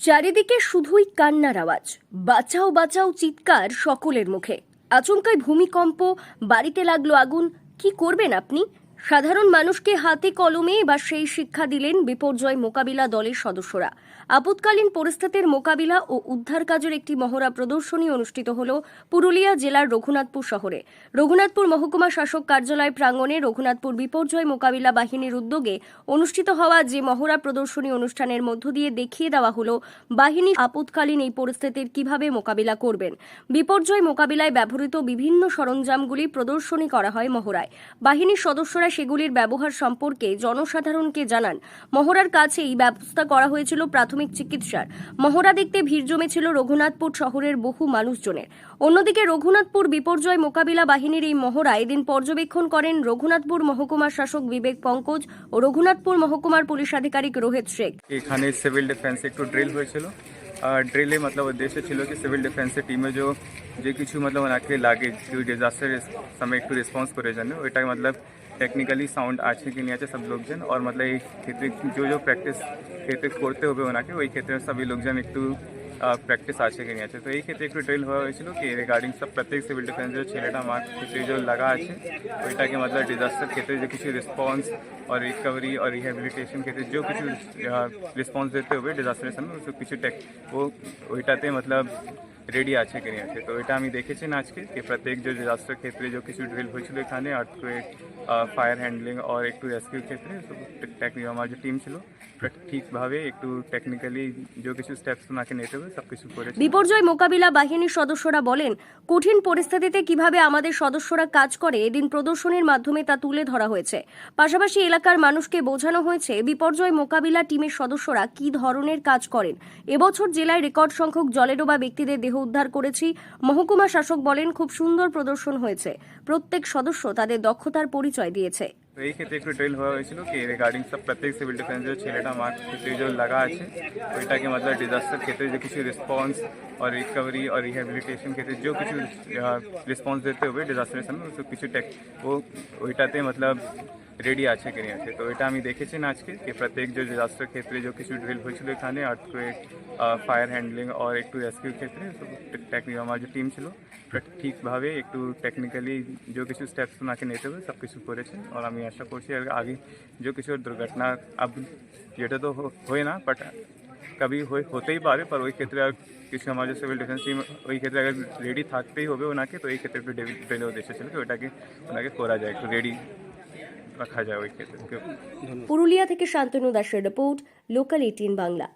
চারিদিকে শুধুই কান্নার আওয়াজ। বাঁচাও বাঁচাও চিৎকার সকলের মুখে। আচমকায় ভূমিকম্প, বাড়িতে লাগল আগুন। কি করবেন আপনি? সাধারণ মানুষকে হাতে কলমে বা সেই শিক্ষা দিলেন বিপর্যয় মোকাবিলা দলের সদস্যরা। আপৎকালীন পরিস্থিতির মোকাবিলা ও উদ্ধার কাজের একটি মহড়া প্রদর্শনী অনুষ্ঠিত হল পুরুলিয়া জেলার রঘুনাথপুর শহরে। রঘুনাথপুর মহকুমা শাসক কার্যালয় প্রাঙ্গণে রঘুনাথপুর বিপর্যয় মোকাবিলা বাহিনীর উদ্যোগে অনুষ্ঠিত হওয়া যে মহড়া প্রদর্শনী অনুষ্ঠানের মধ্য দিয়ে দেখিয়ে দেওয়া হল বাহিনী আপৎকালীন এই পরিস্থিতির কীভাবে মোকাবিলা করবেন। বিপর্যয় মোকাবিলায় ব্যবহৃত বিভিন্ন সরঞ্জামগুলি প্রদর্শনী করা হয় মহড়ায়। বাহিনীর সদস্যরা সেগুলির ব্যবহার সম্পর্কে জনসাধারণকে জানান। মহড়ার কাছেই ব্যবস্থা করা হয়েছিল প্রাথমিক চিকিৎসার। মহড়া দেখতে ভিড় জমেছিল রঘুনাথপুর শহরের বহু মানুষজনের। অন্যদিকে রঘুনাথপুর বিপর্যয় মোকাবিলা বাহিনীর এই মহড়া এদিন পর্যবেক্ষণ করেন রঘুনাথপুর মহকুমার শাসক বিবেক পঙ্কজ ও রঘুনাথপুর মহকুমার পুলিশ আধিকারিক রোহিত শেখ। এখানে সিভিল ডিফেন্স একটু ড্রিল হয়েছিল। ড্রিলে মতলব উদ্দেশ্য ছিল কি সিভিল ডিফেন্সের টিমে যে যে কিছু মতলব ওনাকে লাগে, যে ডিজাস্টার সময় একটু রেসপন্স করে জন্য ওইটা মতলব টেকনিক্যালি সাউন্ড আছে কি নিয়ে আছে সব লোকজন আর মতলব এই ক্ষেত্রে যে যে প্র্যাকটিস ক্ষেত্রে করতে হবে ওনাকে ওই ক্ষেত্রে সবই লোকজন একটু প্র্যাকটিস আছে কি নিয়ে আছে তো এই ক্ষেত্রে একটু ড্রিল হওয়া হয়েছিল কি রিগার্ডিং সব প্রত্যেক সিভিল ডিফেন্সের ছেলেটা আমার ক্ষেত্রে যে লাগা আছে ওইটাকে মতলব ডিজাস্টার ক্ষেত্রে যে কিছু রেসপন্স और रिकवरी और रिहेबिलिटेशन के जो कुछ रिस्पॉन्स देते हुए ডিজাস্টারের সামনে তো কিছু টেক ও ওইটাতে মতলব রেডি আছে কি নিয়ে আছে তো এটা আমি দেখেছি না আজকে যে প্রত্যেক যে ডিজাস্টার ক্ষেত্রে যে কিছু ড্রিল হয়েছিল এখানে আর্থকুয়েক ফায়ার হ্যান্ডলিং আর একটু রেস্কিউ ক্ষেত্রে আমার যে টিম ছিল ঠিকভাবে একটু টেকনিক্যালি যে কিছু স্টেপস ওনাকে নিতে হবে সব কিছু করেছে বিপর্যয় মোকাবিলা বাহিনীর সদস্যরা বলেন, কঠিন পরিস্থিতিতে কীভাবে আমাদের সদস্যরা কাজ করে, এদিন প্রদর্শনীর মাধ্যমে তা তুলে ধরা হয়েছে। পাশাপাশি এলাকার মানুষকে বোঝানো হয়েছে, বিপর্যয় মোকাবিলা টিমের সদস্যরা কি ধরনের কাজ করেন। এবছর জেলায় রেকর্ড সংখ্যক জলেডোবা ব্যক্তিদের দেহ উদ্ধার করেছি। মহকুমা শাসক বলেন, খুব সুন্দর প্রদর্শন হয়েছে। প্রত্যেক সদস্য তাদের দক্ষতার পরিচয় দিয়েছে তো এই ক্ষেত্রে একটু ড্রিল হওয়া হয়েছিল কি রিগার্ডিং সব প্রত্যেক সিভিল ডিফেন্সের ছেলেটা আমার ক্ষেত্রে যে লাগা আছে ওইটাকে মতলব ডিজাস্টার ক্ষেত্রে যে কিছু রেসপন্স और रिकवरी और रिहेबिलिटेशन ক্ষেত্রে যে কিছু রেসপন্স দিতে হবে ডিজাস্টারের সামনে তো কিছু টেক ও ওইটাতে মতলব রেডি আছে কি নিয়ে আছে তো এটা আমি দেখেছি না আজকে যে প্রত্যেক যে ডিজাস্টার ক্ষেত্রে যে কিছু ড্রিল হয়েছিল এখানে আর্থকুয়েক ফায়ার হ্যান্ডলিং আর একটু রেস্কিউ ক্ষেত্রে টেকনিক আমার যে টিম ছিল ঠিকভাবে একটু টেকনিক্যালি যে কিছু স্টেপস ওনাকে নিতে হবে সব কিছু করেছে আর আমি আশা করছি আগে যে কিছু দুর্ঘটনা, আব যেটা তো হয় না বাট কবি হতেই পারে पर ওই ক্ষেত্রে কিছু আমাদের সিভিল ডিফেন্স টিম ওই ক্ষেত্রে আগে রেডি থাকতেই হবে ওনাকে, তো এই ক্ষেত্রে একটু ডেলে উদ্দেশ্য ছিল ওটাকে, ওনাকে করা যায়, একটু রেডি রাখা যায় ওই ক্ষেত্রে। পুরুলিয়া থেকে শান্তনু দাসের রিপোর্ট লোকাল এইটিন বাংলা।